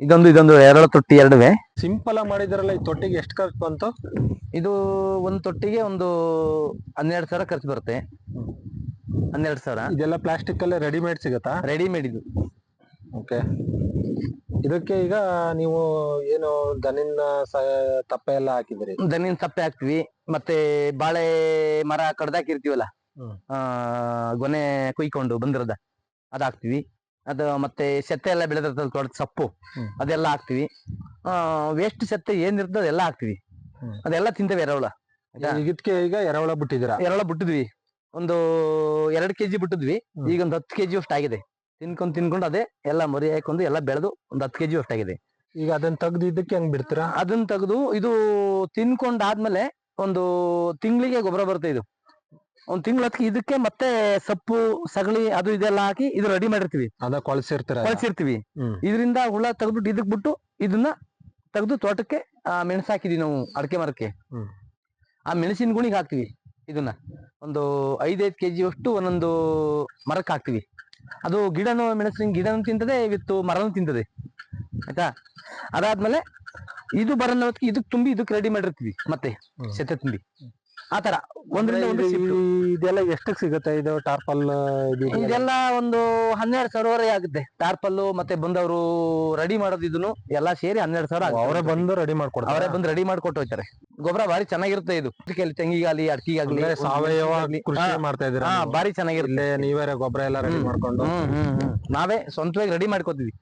ಇದೊಂದು ಇದೊಂದು ಎರಡು ತೊಟ್ಟಿ ಎರಡುವೆ. ಸಿಂಪಲ್ ಆಗಿ ಮಾಡಿದ್ರಲ್ಲ ಈ ತೊಟ್ಟಿಗೆ ಎಷ್ಟು ಖರ್ಚು ಬಂತು? ಇದು ಒಂದು ತೊಟ್ಟಿಗೆ ಒಂದು ಹನ್ನೆರಡು ಸಾವಿರ ಖರ್ಚು ಬರುತ್ತೆ. ಹನ್ನೆರಡು ಸಾವಿರ. ಇದೆಲ್ಲ ಪ್ಲಾಸ್ಟಿಕ್ ಅಲ್ಲೇ ರೆಡಿಮೇಡ್ ಸಿಗತ್ತಾ? ರೆಡಿಮೇಡ್ ಇದು. ಓಕೆ ಇದಕ್ಕೆ ಈಗ ನೀವು ಏನು ದನಿನ ತಪ್ಪೆ ಎಲ್ಲ ಹಾಕಿದ್ರಿ ದನಿನ ತಪ್ಪೆ ಹಾಕ್ತಿವಿ. ಮತ್ತೆ ಬಾಳೆ ಮರ ಕಡ್ದಾಕಿರ್ತೀವಲ್ಲ? ಗೊನೆ ಕುಯ್ಕೊಂಡು ಬಂದಿರದ. ಅದಾಕ್ತಿವಿ ಹಾಕ್ತಿವಿ. ಅದು ಮತ್ತೆ ಸೆತ್ತೆ ಎಲ್ಲ ಬೆಳೆದಿರ್ತದೆ ತೋಟದ ಸೊಪ್ಪು. ಅದೆಲ್ಲ ಹಾಕ್ತಿವಿ. ವೇಸ್ಟ್ ಸೆತ್ತೆ ಏನಿರ್ತದೆ ಅದೆಲ್ಲ ಹಾಕ್ತಿವಿ. ಅದೆಲ್ಲ ತಿಂತೇವೆ ಎರವಳ? ಇದಕ್ಕೆ ಈಗ ಎರವಳ ಬಿಟ್ಟಿದ್ರ ಎರವಳ ಬಿಟ್ಟಿದ್ವಿ. ಒಂದು ಎರಡ್ ಕೆಜಿ ಬಿಟ್ಟಿದ್ವಿ. ಈಗ ಒಂದು ಹತ್ತು ಕೆಜಿ ಅಷ್ಟು ಆಗಿದೆ. ತಿನ್ಕೊಂಡು ತಿನ್ಕೊಂಡು ಅದೇ ಎಲ್ಲ ಮರಿ ಹಾಕೊಂಡು ಎಲ್ಲ ಬೆಳೆದು ಒಂದು ಹತ್ತು ಕೆಜಿ ಅಷ್ಟು ಆಗಿದೆ. ಈಗ ಅದನ್ನ ತೆಗ್ದು ಇದಕ್ಕೆ ಹೆಂಗ್ ಬಿಡ್ತೀರಾ? ಅದನ್ನ ತೆಗೆದು ಇದು ತಿನ್ಕೊಂಡಾದ್ಮೇಲೆ ಒಂದು ತಿಂಗಳಿಗೆ ಗೊಬ್ಬರ ಬರುತ್ತೆ ಇದು. ಒಂದ್ ತಿಂಗಳ ಇದಕ್ಕೆ ಮತ್ತೆ ಸೊಪ್ಪು ಸಗಳಿ ಅದು ಇದೆಲ್ಲ ಹಾಕಿ ಇದು ರೆಡಿ ಮಾಡಿರ್ತೀವಿ. ಅದ ಕೊಳ್ಸಿರ್ತೀರ ಕೊಳಸಿರ್ತೀವಿ. ಇದರಿಂದ ಹುಳ ತೆಗ್ದ್ಬಿಟ್ಟು ಇದಕ್ ಬಿಟ್ಟು ಇದನ್ನ ತೆಗೆದು ತೋಟಕ್ಕೆ ಆ, ಮೆಣಸು ಹಾಕಿದೀವಿ ನಾವು ಅಡಕೆ ಮರಕ್ಕೆ. ಆ ಮೆಣಸಿನ ಗುಣಿಗೆ ಹಾಕ್ತಿವಿ ಇದನ್ನ. ಒಂದು ಐದೈದು ಕೆಜಿ ಅಷ್ಟು ಒಂದೊಂದು ಮರಕ್ಕೆ ಹಾಕ್ತಿವಿ. ಅದು ಗಿಡನು ಮೆಣಸಿನ ಗಿಡನು ತಿಂತದೆ ಇವತ್ತು ಮರನು ತಿಂತದೆ. ಆಯ್ತಾ? ಅದಾದ್ಮೇಲೆ ಇದು ಇದಕ್ಕೆ ಇದಕ್ ತುಂಬಿ ಇದಕ್ಕೆ ರೆಡಿ ಮಾಡಿರ್ತೀವಿ ಮತ್ತೆ ಹ್ಮ್. ತುಂಬಿ. ಆತರ. ಒಂದರಿಂದ ಒಂದು shift. ಇದೆಲ್ಲ ಎಷ್ಟಕ್ ಸಿಗುತ್ತೆ ಇದು ಟಾರ್ಪಲ್ ಇದು ಇದೆಲ್ಲ? ಒಂದು ಹನ್ನೆರಡು ಸಾವಿರವರೆ ಆಗುತ್ತೆ. ಟಾರ್ಪಲ್ಲು ಮತ್ತೆ ಬಂದವರು ರೆಡಿ ಮಾಡೋದಿದ್ನು ಎಲ್ಲಾ ಸೇರಿ ಹನ್ನೆರಡು ಸಾವಿರ ಆಗುತ್ತೆ. ಅವರೇ ಬಂದು ರೆಡಿ ಅವರೇ ಮಾಡ್ಕೊಡ್ತಾರೆ ಬಂದು ರೆಡಿ ಮಾಡ್ಕೊಟ್ಟು ಹೋಗ್ತಾರೆ. ಗೊಬ್ಬರ ಬಾರಿ ಚೆನ್ನಾಗಿರುತ್ತೆ ಇದು. ತೆಂಗಿಗಾಲಿ ಅಡಿಕೆಗಾಗ್ಲಿ ಅಂದ್ರೆ ಸಾವಯವ ಕೃಷಿ ಮಾಡ್ತಾ ಇದ್ದೀರಾ ಹಾ ನೀವು? ಬಾರಿ ಚೆನ್ನಾಗಿರುತ್ತೆ. ಇಲ್ಲೇ ನೀವೇ ಗೊಬ್ಬರ ಎಲ್ಲ ರೆಡಿ ಮಾಡ್ಕೊಂಡು? ಹ್ಮ್ ಹ್ಮ್ ಹ್ಮ್. ನಾವೇ ಸ್ವಂತವಾಗಿ ರೆಡಿ ಮಾಡ್ಕೋತೀವಿ